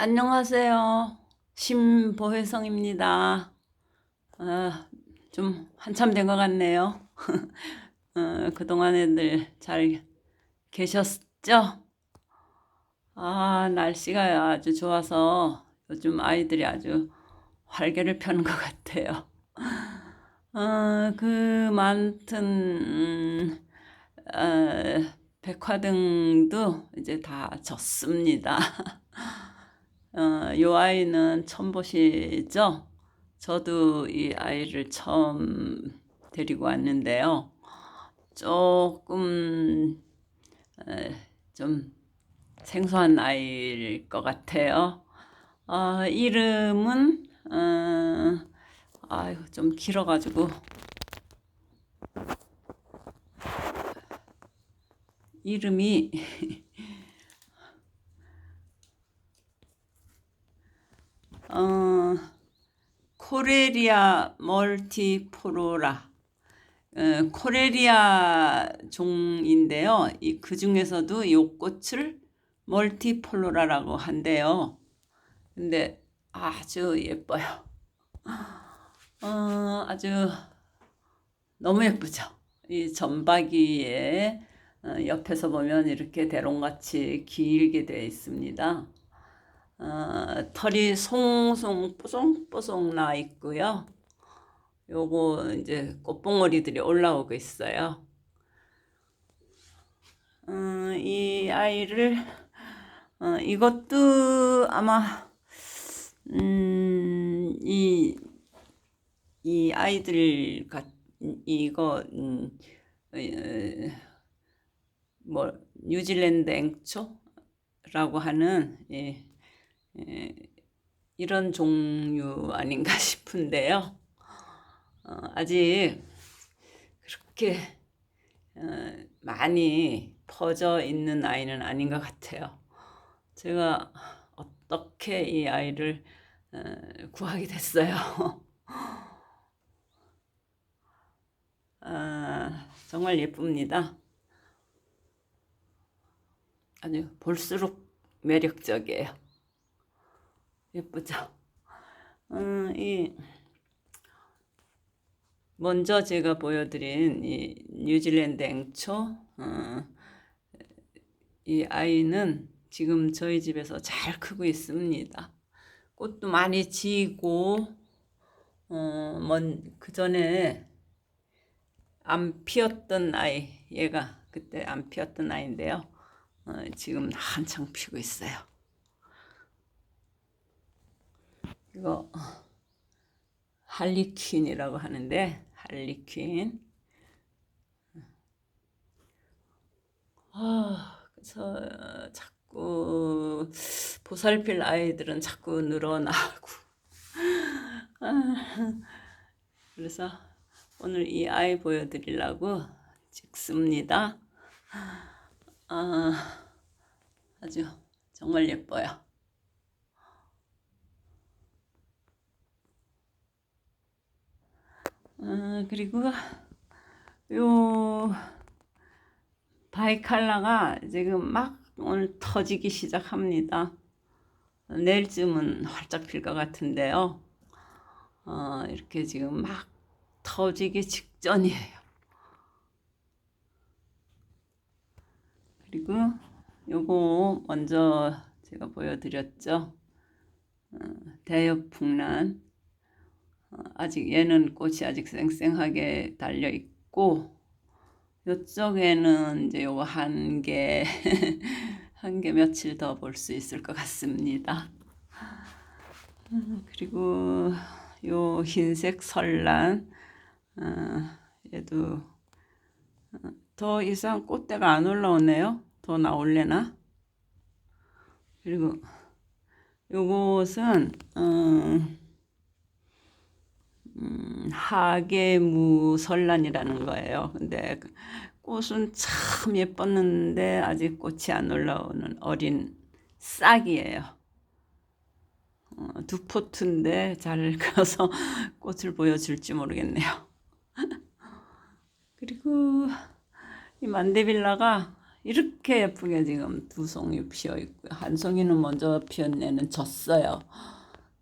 안녕하세요. 심보혜성입니다. 아, 좀 한참 된 것 같네요. 어, 그동안에들 잘 계셨죠? 아, 날씨가 아주 좋아서 요즘 아이들이 아주 활개를 펴는 것 같아요. 어, 그 많던 음, 어, 백화등도 이제 다 졌습니다. 어, 요 아이는 처음 보시죠? 저도 이 아이를 처음 데리고 왔는데요. 조금 에, 좀 생소한 아이일 것 같아요. 어, 이름은 어, 아유 좀 길어가지고 이름이 어, 코레리아 멀티포로라 어, 코레리아 종인데요. 이, 그 중에서도 이 꽃을 멀티폴로라라고 한대요. 근데 아주 예뻐요. 어, 아주 너무 예쁘죠. 이 점박이에 어, 옆에서 보면 이렇게 대롱같이 길게 되어 있습니다. 어, 털이 송송 뽀송뽀송 나 있고요. 요거 이제 꽃봉오리들이 올라오고 있어요. 어, 이 아이를 어, 이것도 아마 음, 이, 이 아이들 같 이거 음, 어, 뭐 뉴질랜드 앵초라고 하는 예, 예, 이런 종류 아닌가 싶은데요. 어, 아직 그렇게 어, 많이 퍼져 있는 아이는 아닌 것 같아요. 제가 어떻게 이 아이를 어, 구하게 됐어요. 아, 정말 예쁩니다. 아주 볼수록 매력적이에요. 예쁘죠? 음, 이 먼저 제가 보여드린 이 뉴질랜드 앵초 어, 이 아이는 지금 저희 집에서 잘 크고 있습니다. 꽃도 많이 지고 어, 먼그 전에 안 피었던 아이 얘가 그때 안 피었던 아이인데요. 어, 지금 한창 피고 있어요. 이거 할리퀸이라고 하는데 할리퀸. 아, 그래서 자꾸 보살필 아이들은 자꾸 늘어나고. 아, 그래서 오늘 이 아이 보여드리려고 찍습니다. 아, 아주 정말 예뻐요. 어, 그리고 요 바이칼라가 지금 막 오늘 터지기 시작합니다. 내일쯤은 활짝 필 것 같은데요. 어, 이렇게 지금 막 터지기 직전이에요. 그리고 요거 먼저 제가 보여드렸죠. 어, 대엽풍란. 어, 아직 얘는 꽃이 아직 쌩쌩하게 달려 있고 이쪽에는 이제 요거 한 개, 한 개 며칠 더 볼 수 있을 것 같습니다. 어, 그리고 요 흰색 설란, 어, 얘도 더 이상 꽃대가 안 올라오네요. 더 나올래나? 그리고 요것은, 어, 음, 하계무설란이라는 거예요. 근데 꽃은 참 예뻤는데 아직 꽃이 안 올라오는 어린 싹이에요. 어, 두 포트인데 잘 커서 꽃을 보여줄지 모르겠네요. 그리고 이 만데빌라가 이렇게 예쁘게 지금 두 송이 피어 있고요. 한 송이는 먼저 피었는 애는 졌어요.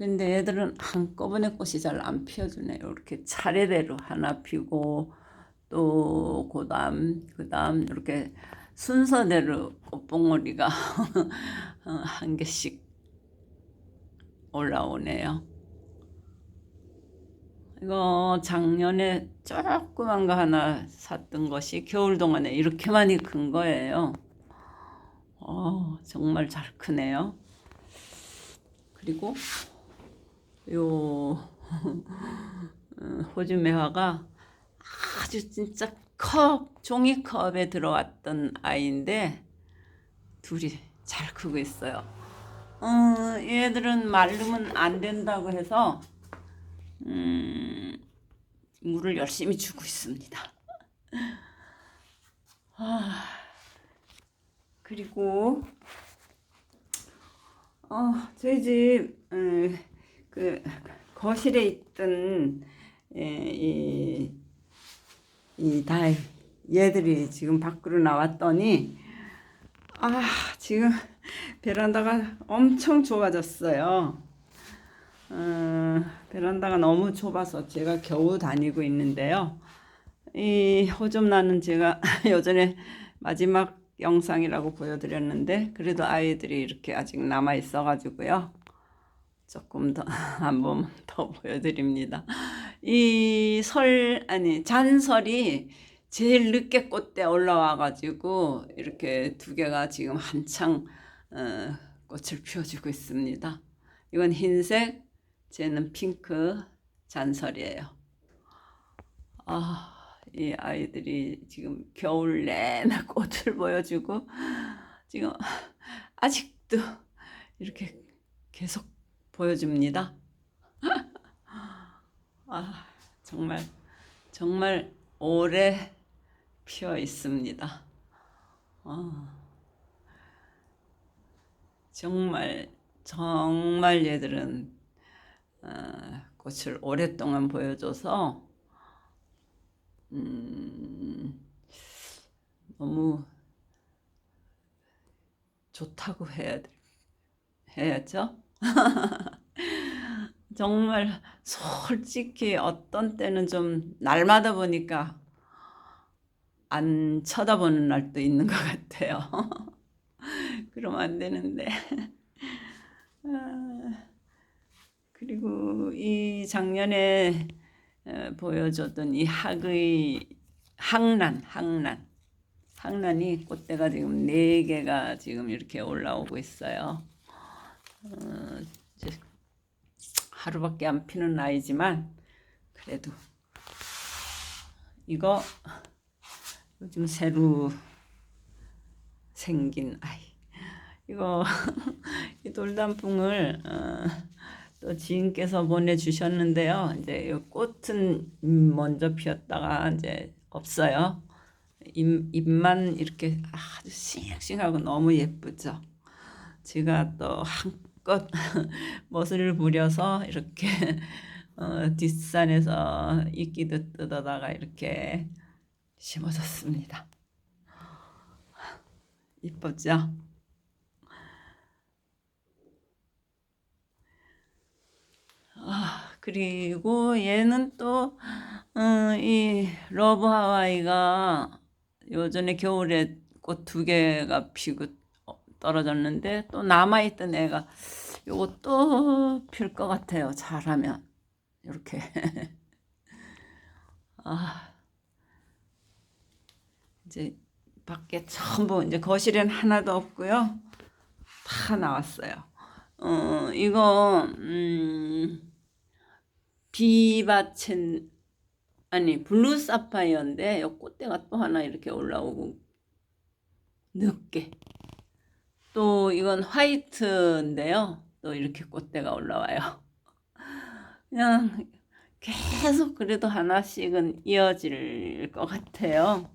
근데 얘들은 한꺼번에 꽃이 잘 안 피어주네요. 이렇게 차례대로 하나 피고 또 그다음 그다음 이렇게 순서대로 꽃봉오리가 어, 한 개씩 올라오네요. 이거 작년에 조그만 거 하나 샀던 것이 겨울 동안에 이렇게 많이 큰 거예요. 어, 정말 잘 크네요. 그리고 요 어, 호주 매화가 아주 진짜 컵 종이컵에 들어왔던 아이인데 둘이 잘 크고 있어요. 어, 얘들은 마르면 안 된다고 해서 음, 물을 열심히 주고 있습니다. 아, 그리고 어, 저희 집, 음, 그, 거실에 있던, 예, 이, 이 달, 얘들이 지금 밖으로 나왔더니, 아, 지금 베란다가 엄청 좁아졌어요. 어, 베란다가 너무 좁아서 제가 겨우 다니고 있는데요. 이 호좀 나는 제가 요전에 마지막 영상이라고 보여드렸는데 그래도 아이들이 이렇게 아직 남아 있어 가지고요. 조금 더 한 번 더 보여드립니다. 이 설 아니 잔설이 제일 늦게 꽃대 올라와가지고 이렇게 두 개가 지금 한창 어, 꽃을 피워주고 있습니다. 이건 흰색, 쟤는 핑크 잔설이에요. 아. 이 아이들이 지금 겨울 내내 꽃을 보여주고 지금 아직도 이렇게 계속 보여줍니다. 아, 정말 정말 오래 피어 있습니다. 아, 정말 정말 얘들은 어, 꽃을 오랫동안 보여줘서 음, 너무 좋다고 해야 돼. 해야죠. 정말 솔직히 어떤 때는 좀 날마다 보니까 안 쳐다보는 날도 있는 것 같아요. 그러면 안 되는데. 아, 그리고 이 작년에 어, 보여줬던 이 학의 학란, 학란, 학란이 꽃대가 지금 네 개가 지금 이렇게 올라오고 있어요. 어, 이제 하루밖에 안 피는 아이지만 그래도 이거 요즘 새로 생긴 아이. 이거 이 돌단풍을 어, 또 지인께서 보내주셨는데요. 이제 이 꽃은 먼저 피었다가 이제 없어요. 잎, 잎만 이렇게 아주 싱싱하고 너무 예쁘죠. 제가 또 한 껏 멋을 부려서 이렇게 어, 뒷산에서 이끼도 뜯어다가 이렇게 심어줬습니다. 이쁘죠? 아, 그리고 얘는 또, 어, 이 러브 하와이가 요전에 겨울에 꽃 두 개가 피고 어, 떨어졌는데 또 남아있던 애가 또필것 같아요. 잘하면. 이렇게. 아, 이제 밖에 전부, 이제 거실엔 하나도 없고요. 다 나왔어요. 어, 이거, 음, 비바첸 아니 블루 사파이어인데 이 꽃대가 또 하나 이렇게 올라오고 늦게 또 이건 화이트인데요. 또 이렇게 꽃대가 올라와요. 그냥 계속 그래도 하나씩은 이어질 것 같아요.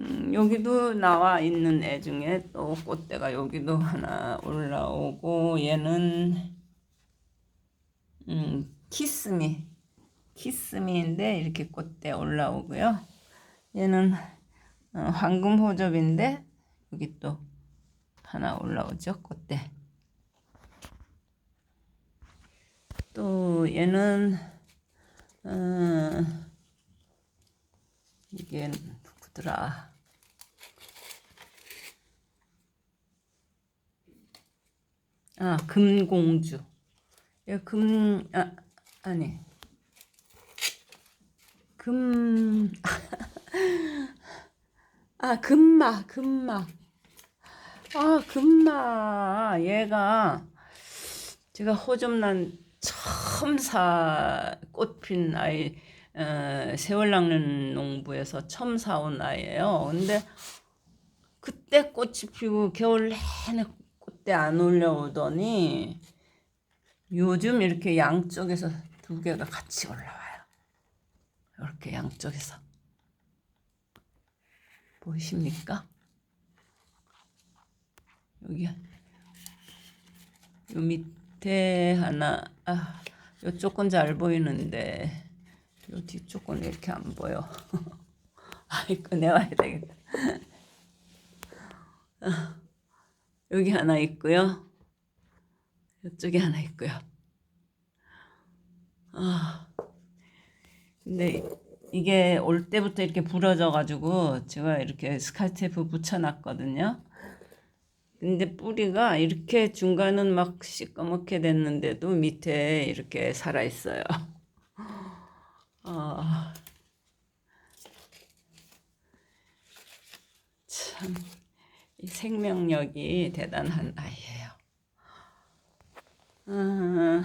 음, 여기도 나와 있는 애 중에 또 꽃대가 여기도 하나 올라오고 얘는 음, 키스미 키스미인데 이렇게 꽃대 올라오고요. 얘는 어, 황금 호접인데 여기 또 하나 올라오죠 꽃대. 또 얘는 어, 이게 누구더라 아 금공주. 얘 금, 아, 아니. 금, 아, 금마, 금마. 아, 금마. 얘가 제가 호접란 처음 사 꽃핀 아이, 어, 세월 낚는 농부에서 처음 사온 아이예요. 근데 그때 꽃이 피고 겨울 내내 꽃대 안 올려오더니 요즘 이렇게 양쪽에서 두 개가 같이 올라와요. 이렇게 양쪽에서 보이십니까? 여기 요 밑에 하나 아 요쪽은 잘 보이는데 요 뒤쪽은 왜 이렇게 안 보여? 아이 꺼내와야 되겠다. 아, 여기 하나 있고요. 이쪽에 하나 있고요. 아. 근데 이게 올 때부터 이렇게 부러져 가지고 제가 이렇게 스카이테이프 붙여놨거든요. 근데 뿌리가 이렇게 중간은 막 시꺼멓게 됐는데도 밑에 이렇게 살아 있어요. 아, 참, 이 생명력이 대단한 아이예요. 아,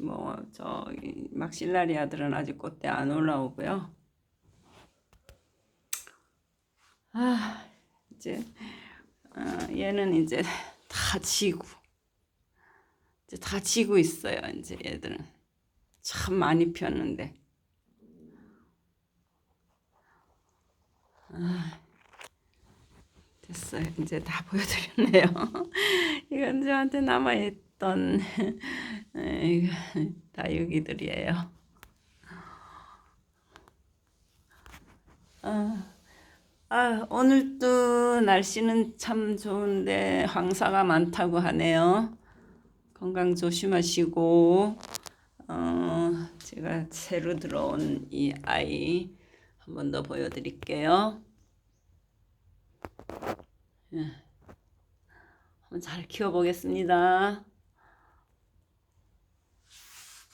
뭐 저기 막실라리아들은 아직 꽃대 안 올라오고요. 아 이제 아, 얘는 이제 다 지고 이제 다 지고 있어요. 이제 얘들은 참 많이 피었는데. 아, 됐어요. 이제 다 보여드렸네요. 이건 저한테 남아있던 다육이들이에요. 아, 아, 오늘도 날씨는 참 좋은데 황사가 많다고 하네요. 건강 조심하시고, 어, 제가 새로 들어온 이 아이 한 번 더 보여드릴게요. 예. 한번 잘 키워보겠습니다.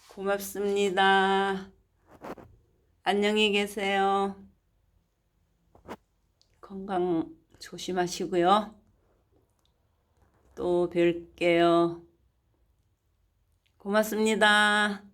고맙습니다. 안녕히 계세요. 건강 조심하시고요. 또 뵐게요. 고맙습니다.